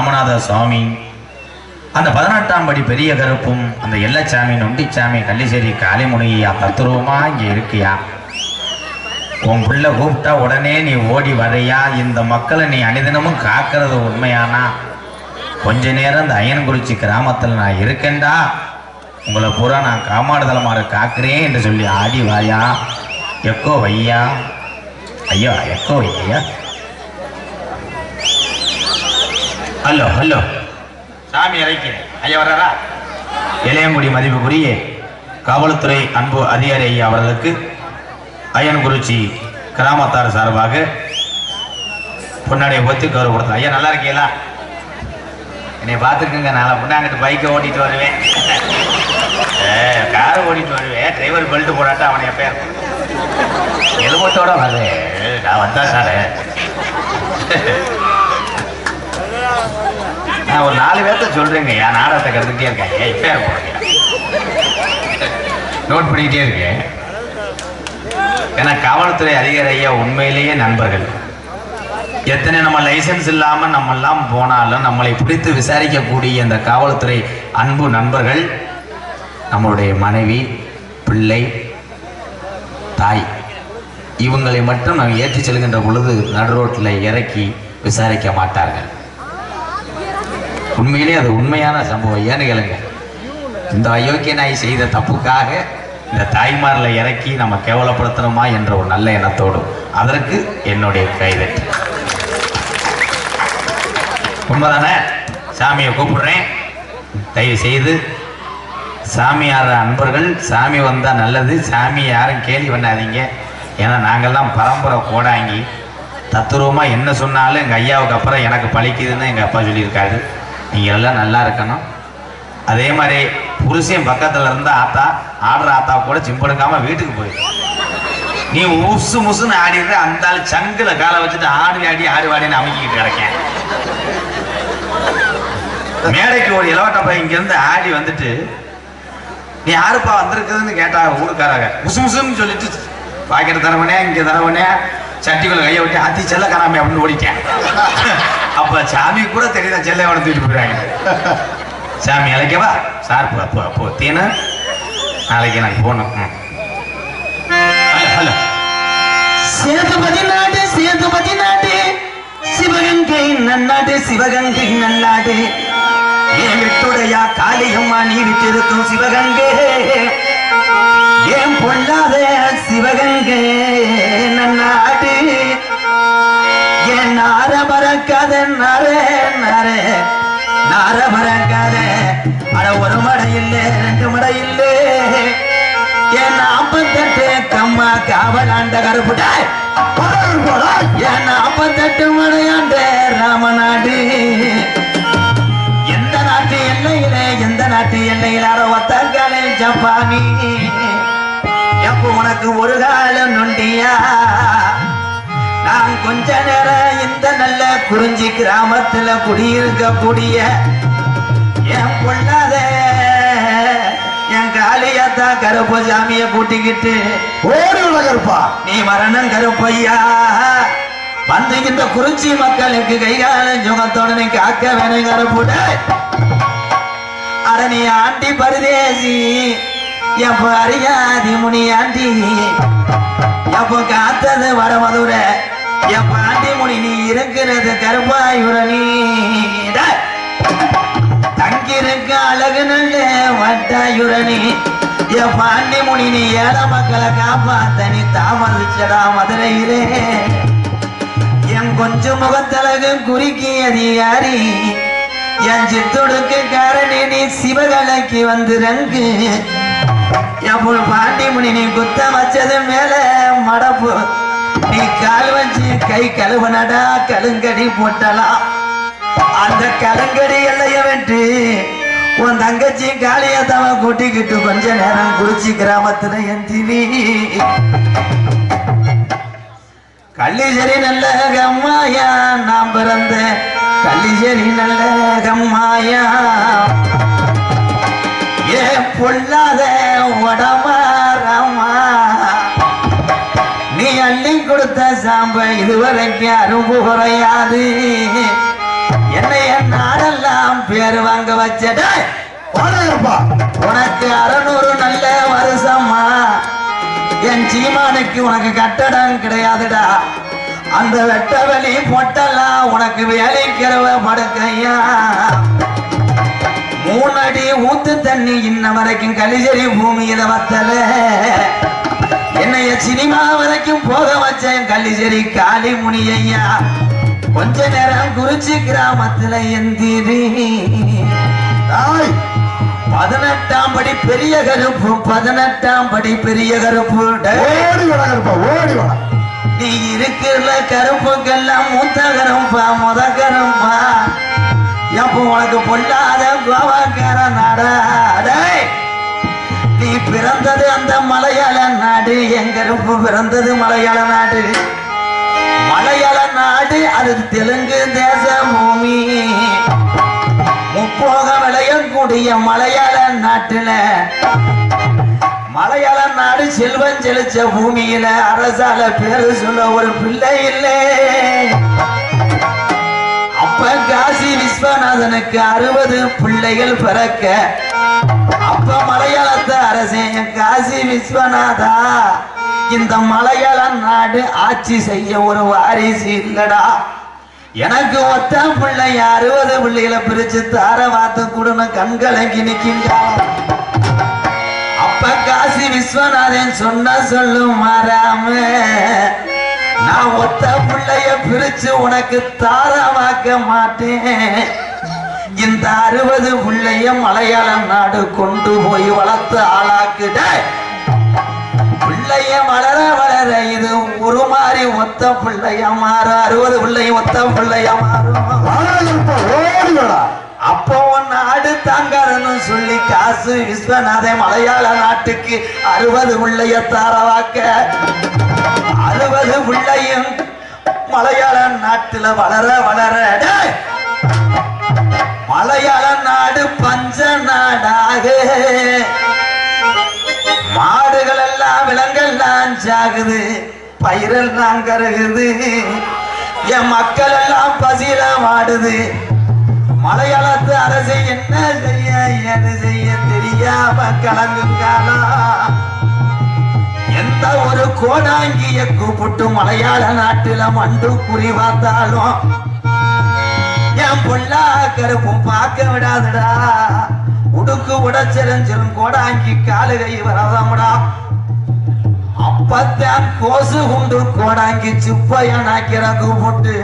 ராமநாத சுவாமி அந்த பதினெட்டாம் படி பெரிய கருப்பும் அந்த எல்லச்சாமி நொண்டிச்சாமி கள்ளிசேரி காளிமுனியா தத்துருவமா இங்க இருக்கியா? உன் பிள்ளை கூப்பிட்டா உடனே நீ ஓடி வரையா? இந்த மக்களை நீ அனிதினமும் காக்கிறது உண்மையானா? கொஞ்ச நேரம் இந்த அயன்குறிச்சி கிராமத்தில் நான் இருக்கேன்டா. உங்களை பூரா நான் காமாடுதலமாறு காக்கிறேன் என்று சொல்லி ஆடி வாயா எக்கோ வையா? ஐயா எக்கோ வையா? Hello hello. சாமி இறைக்கிறேன் ஐயா வர்றாரா? இளையங்குடி மதிப்புக்குரிய காவல்துறை அன்பு அதிகாரி ஐயா அவர்களுக்கு அய்யன்குறிச்சி கிராமத்தார் சார்பாக பொன்னாடைய ஒத்தி கௌரவ கொடுத்தோம் ஐயா நல்லா இருக்கீங்களா? என்னை பார்த்துக்குங்க நாளை முன்னாங்கிட்டு பைக்கை ஓட்டிட்டு வருவேன். காரை ஓட்டிட்டு வருவேன். டிரைவர் பெல்ட் போடாட்டா அவனை எப்போ எலுமத்தோட வந்து நான் வந்தா சார். நான் ஒரு நாலு பேர்த்த சொல்றேங்க. என் நாடகத்தை கற்றுக்கிட்டே இருக்கேன்? ஏன் இப்போ நோட் பண்ணிக்கிட்டே இருக்கேன். ஏன்னா காவல்துறை அதிகாரி ஐயா உண்மையிலேயே நண்பர்கள். எத்தனை நம்ம லைசன்ஸ் இல்லாம நம்மெல்லாம் போனாலும் நம்மளை பிடித்து விசாரிக்கக்கூடிய இந்த காவல்துறை அன்பு நண்பர்கள் நம்மளுடைய மனைவி பிள்ளை தாய் இவங்களை மட்டும் நாம் ஏற்றி செல்கின்ற பொழுது நடு ரோட்டில் இறக்கி விசாரிக்க மாட்டார்கள். உண்மையிலே அது உண்மையான சம்பவம். ஏன்னு கேளுங்க. இந்த அயோக்கிய நாய் செய்த தப்புக்காக இந்த தாய்மாரில் இறக்கி நம்ம கேவலப்படுத்தணுமா என்ற ஒரு நல்ல எண்ணத்தோடு அதற்கு என்னுடைய கைதட்டு உண்மைதானே? சாமியை கூப்பிடுறேன். தயவு செய்து சாமியார் அன்பர்கள் சாமி வந்தால் நல்லது. சாமி யாரும் கேலி பண்ணாதீங்க. ஏன்னா நாங்கள்லாம் பரம்பரை கோடாங்கி தத்துருவமாக என்ன சொன்னாலும் எங்கள் ஐயாவுக்கு அப்புறம் எனக்கு பழிக்குதுன்னு எங்கள் அப்பா சொல்லியிருக்காரு. நீங்கள் எல்லாம் நல்லா இருக்கணும். அதே மாதிரி புருஷன் பக்கத்தில் இருந்த ஆத்தா ஆடுற ஆத்தா கூட சிம்பெடுக்காமல் வீட்டுக்கு போயிடும் நீ உசு முசுன்னு ஆடிடுற அந்த ஆள் சங்கில் காலை வச்சுட்டு ஆடி ஆடி ஆடி வாடின்னு அமைக்கிட்டு கிடக்கேன் மேடைக்கு ஒரு இளவட்ட பையன் இங்கேருந்து ஆடி வந்துட்டு நீ யாருப்பா வந்திருக்குதுன்னு கேட்டா ஊருக்காரங்க. முசு முசுன்னு சொல்லிட்டு பாக்கெட் தரவனே இங்கே தரவனே சட்டிக்குள்ள கையை விட்டு அத்தி செல்ல காராமே அப்படின்னு ஓடிட்டேன். அப்ப சாமி கூட தெரியுதா செல்ல அவனை தூக்கிட்டு போயிடுறாங்க. சாமி அழைக்கவா சார் போ போ போ. தீனு நாளைக்கு எனக்கு போகணும். ஹலோ. சேதுபதி நாடு சேதுபதி நாடு சிவகங்கை நன்னாடு சிவகங்கை நல்லாடு ஏன் விட்டுடையா காளியம்மா நீ விட்டிருக்கும் சிவகங்கை. ஏன் பொல்லாத சிவகங்கை? கம்மா காவலாண்ட கருப்புடாய் என் நாற்பத்தெட்டு ராமநாடு? எந்த நாட்டு எல்லையில எந்த நாட்டு எல்லையில ஜப்பானி? எப்போ உனக்கு ஒரு காலம் நொண்டியா? நான் கொஞ்ச நேரம் இந்த நல்ல குறிஞ்சி கிராமத்துல குடியிருக்கக்கூடிய என் பொண்ணாத என் காளியாத்தா கருப்பசாமிய கூட்டிக்கிட்டு ஓடி உள்ள கருப்பா. நீ மரணம் கருப்பையா? வந்து இந்த குறிச்சி மக்களுக்கு கைகாலம் சுகத்தோட நீ காக்க வேணும் கருப்புட அட நீ ஆண்டி பரதேசி எப்ப அறியாதி முனி ஆண்டி எப்போ காத்தது வட மதுரை? எப்ப ஆண்டி முனி நீ இருக்கிறது கருப்பாயுரணி. எனக்கு அழகு நல்ல வட்டாயுரணி என் பாண்டி முனி நீ ஏழ மக்களை காப்பாத்த நீ தாமதிச்சடா மதுரையிலே. என் கொஞ்சம் முகத்தழகு குறுக்கி யாரி? என் சித்தொடுக்கு காரணி நீ சிவகலைக்கு வந்து ரங்கு என் பாண்டி முனி நீ குத்த வச்சது மேல மடப்பு. நீ கால் வச்சு கை கழுவனடா கழுங்கடி போட்டலாம். அந்த கலங்கடி எல்லைய வெட்டு உன் தங்கச்சி காளியத்தவ கூட்டிக்கிட்டு கொஞ்ச நேரம் குறிச்சி கிராமத்துல எந்திரி கள்ளிசேரி நல்ல கம்மாயா நாம் பிறந்த கள்ளிசேரி நல்ல கம்மாயா. ஏ பொல்லாத உடமாரம்மா நீ அள்ளி கொடுத்த சாம்ப இதுவரைக்கும் அரும்பு குறையாது. என்னை என் நாடெல்லாம் பேர் வாங்க வச்சட உனக்கு அறநூறு நல்ல வருஷமா என் சீமானுக்கு உனக்கு கட்டடம் கிடையாதுடா. அந்த வெட்ட வெளி பொட்டெல்லாம் உனக்கு வேலைக்கிறவ படுக்கையா மூணடி ஊத்து தண்ணி இன்ன வரைக்கும் கலிஜரி பூமியில வத்தல. என்னைய சினிமா வரைக்கும் போக வச்சேன் கலிஜரி காளி முனியையா கொஞ்ச நேரம் குறிச்சி கிராமத்துல எந்திரி. தாய் பதினெட்டாம் படி பெரிய கருப்பு பதினெட்டாம் படி பெரிய கருப்பு. ஓடி நீ இருக்கிற கருப்புக்கெல்லாம் மூத்த கருப்பா முத கருப்பா எப்போ உனக்கு பொல்லாத கோவாக்கார நாடா. டேய். நீ பிறந்தது அந்த மலையாள நாடு என் கருப்பு பிறந்தது மலையாள நாடு. மலையாள நாடு அது தெலுங்கு தேச பூமி முப்போக விளையக்கூடிய மலையாள நாட்டுல மலையாள நாடு செல்வம் செழிச்ச பூமியில அரசால பேரு சொல்ல ஒரு பிள்ளை இல்லை. அப்ப காசி விஸ்வநாதனுக்கு அறுபது பிள்ளைகள் பிறக்க அப்ப மலையாளத்த அரசன் காசி விஸ்வநாதா இந்த மலையாள நாடு ஆட்சி செய்ய ஒரு வாரிசு இல்லடா. எனக்கு ஒத்த பிள்ளை அறுபது பிள்ளைகளை பிரிச்சு தார வாத்து கொடுன்னு கண்கலங்கி நிக்கின்றா. அப்ப காசி விஸ்வநாதன் சொன்ன சொல்லும் மாறாம நான் ஒத்த பிள்ளைய பிரிச்சு உனக்கு தாரமாக்க மாட்டேன். இந்த அறுபது பிள்ளைய மலையாள நாடு கொண்டு போய் வளர்த்து ஆளாக்குட உருமாறி ஒத்த பிள்ளைய மாறும் அறுபது பிள்ளைய ஒத்த பிள்ளைய மாறும் அப்போ நாடு தாங்காதுன்னு சொல்லி காசு விஸ்வநாதன் மலையாள நாட்டுக்கு அறுபது பிள்ளைய தாரவாக்க. அறுபது பிள்ளையும் மலையாள நாட்டுல வளர வளர! மலையாள நாடு பஞ்ச நாடாக. மாடுகள் எல்லாம் விலங்கெல்லாம் சாகுது. பயிரெல்லாம் கருகுது. என் மக்கள் எல்லாம் பசியில வாடுது. மலையாளத்து அரசு என்ன செய்ய ஏது செய்ய தெரியாம கலங்கும் காலம். எந்த ஒரு கோடாங்கிய கூப்பிட்டு மலையாள நாட்டுல மண்டு குறி பார்த்தாலும் என் பொல்லா கருப்பும் பார்க்க விடாதுடா. உடுக்கு உடச்செறிஞ்சிரும் கோடாங்கி காலு கை வராதமுடா கோசு உண்டு கோடாங்கி சுப்பையனாக்கிற கூப்பிட்டு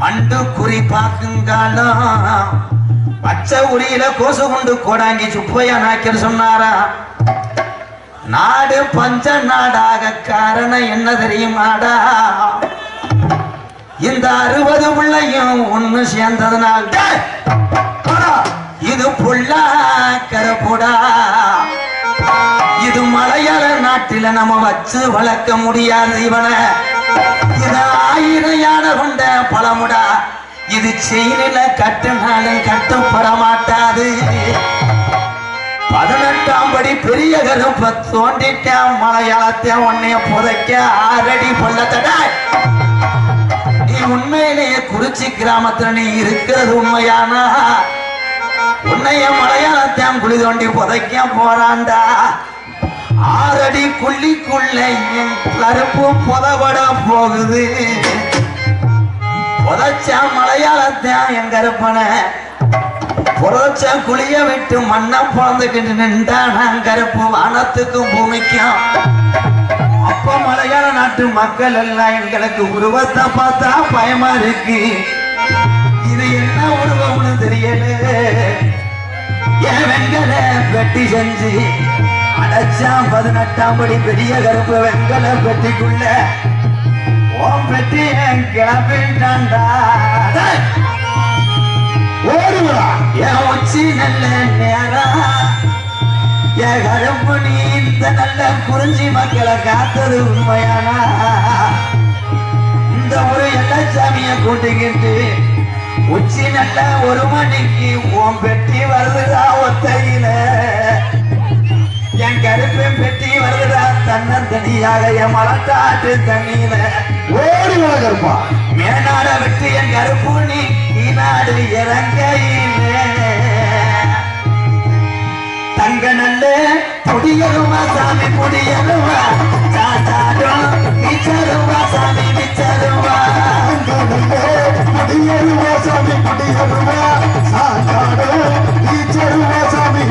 மண்டு குறி பார்க்குங்காலம் பச்சை உளியில கோசு கொண்டு கோடாங்கி சுப்பையனாக்கிற சொன்னாரா? நாடு பஞ்ச நாடாக காரணம் என்ன தெரியுமாடா? இந்த அறுபது பிள்ளையும் ஒண்ணு சேர்ந்ததுனால் இது புள்ளா கரப்புடா இது மலையாள நாட்டில நம்ம வச்சு வளர்க்க முடியாது இவனை. இது ஆயிரம் யானை கொண்ட பழமுடா. இது செயினில கட்டினாலும் கட்டப்பட மாட்டாது பதினெட்டாம் படி பெரிய கருப்ப தோண்டிட்டான் மலையாளத்தை உன்னைய புதைக்க ஆறடி பொல்லத்தடா. நீ உண்மையிலேயே குறிச்சி கிராமத்துல நீ இருக்கிறது உண்மையானா? உன்னைய மலையாளத்தான் குழி தோண்டி புதைக்க போறான்டா. ஆறடி குள்ளிக்குள்ள என் கருப்பு புதவட போகுது. புதச்சா மலையாளத்தான் என் கருப்பனை. புதைச்ச குளிய விட்டு மண்ணை பிறந்துக்கிட்டு நின்றா நான் கருப்பு வானத்துக்கும் பூமிக்கும். அப்ப மலையாள நாட்டு மக்கள் எல்லாம் எங்களுக்கு உருவத்தை பார்த்தா பயமா இருக்கு. இது என்ன உருவம்னு தெரியல. என் வெங்கல வெட்டி செஞ்சு அடைச்சான் பதினெட்டாம் படி பெரிய கருப்பு வெங்கல பெட்டிக்குள்ள. ஓம் பெட்டி என் கிளம்பிட்டான்டா டேய்! என் உச்சி நல்ல நேரம் என் கருப்பு நீ இந்த நல்ல குறிஞ்சி மக்களை காத்தது உண்மையானா? இந்த ஒரு எல்லச்சாமிய கூட்டிக்கிட்டு உச்சி நல்ல ஒரு மணிக்கு உன் பெட்டி வருதுடா ஒத்தையில. என் கருப்பன் பெட்டி வருதுடா தன்னந்தனிய துணையாக என் மலத்தாட்டு தண்ணீர ஓடி வா கருப்பா மேனாட விட்டு என் கருப்பு நீ ஈநாடு இறங்கையிலே. தங்க நல்ல புடியருமா சாமி புடியருமா சாச்சாடும் மிச்சருமா சாமி மிச்சருமா. குடியருவா சாமி குடியருவா சாக்காடு நீச்சருவா சாமி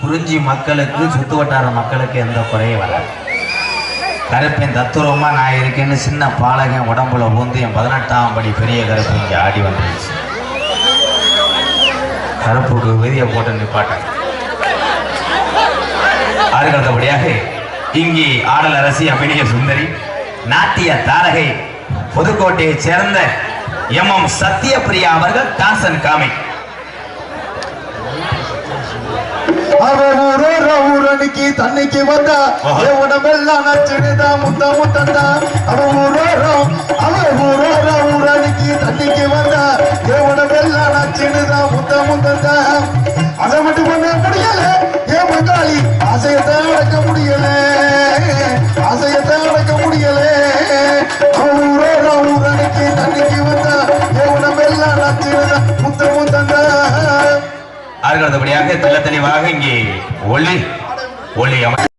குறிஞ்சி மக்களுக்கு சுத்து வட்டார மக்களுக்கு எந்த குறையும் வராது. கருப்பேன் தத்துரமா நான் இருக்கேன்னு சின்ன பாலகன் உடம்புல பூந்து என் பதினெட்டாம் படி பெரிய கருப்பு இங்கே ஆடி வந்துருச்சு. கருப்புக்கு விதியை போட்டு நிப்பாட்டேன் அடுத்தபடியாக இங்கே ஆடல் அரசி அபிநய சுந்தரி நாட்டிய தாரகை புதுக்கோட்டையைச் சேர்ந்த எம் எம் சத்யபிரியா அவர்கள் டான்சன் காமி. ஊரணிக்கு தண்ணிக்கு வந்தா நச்சுடுதா முத்த முத்தந்தா அவன் அடுத்தபடியாக தெல்ல தெளிவாக இங்கே ஒளி ஒளி அமை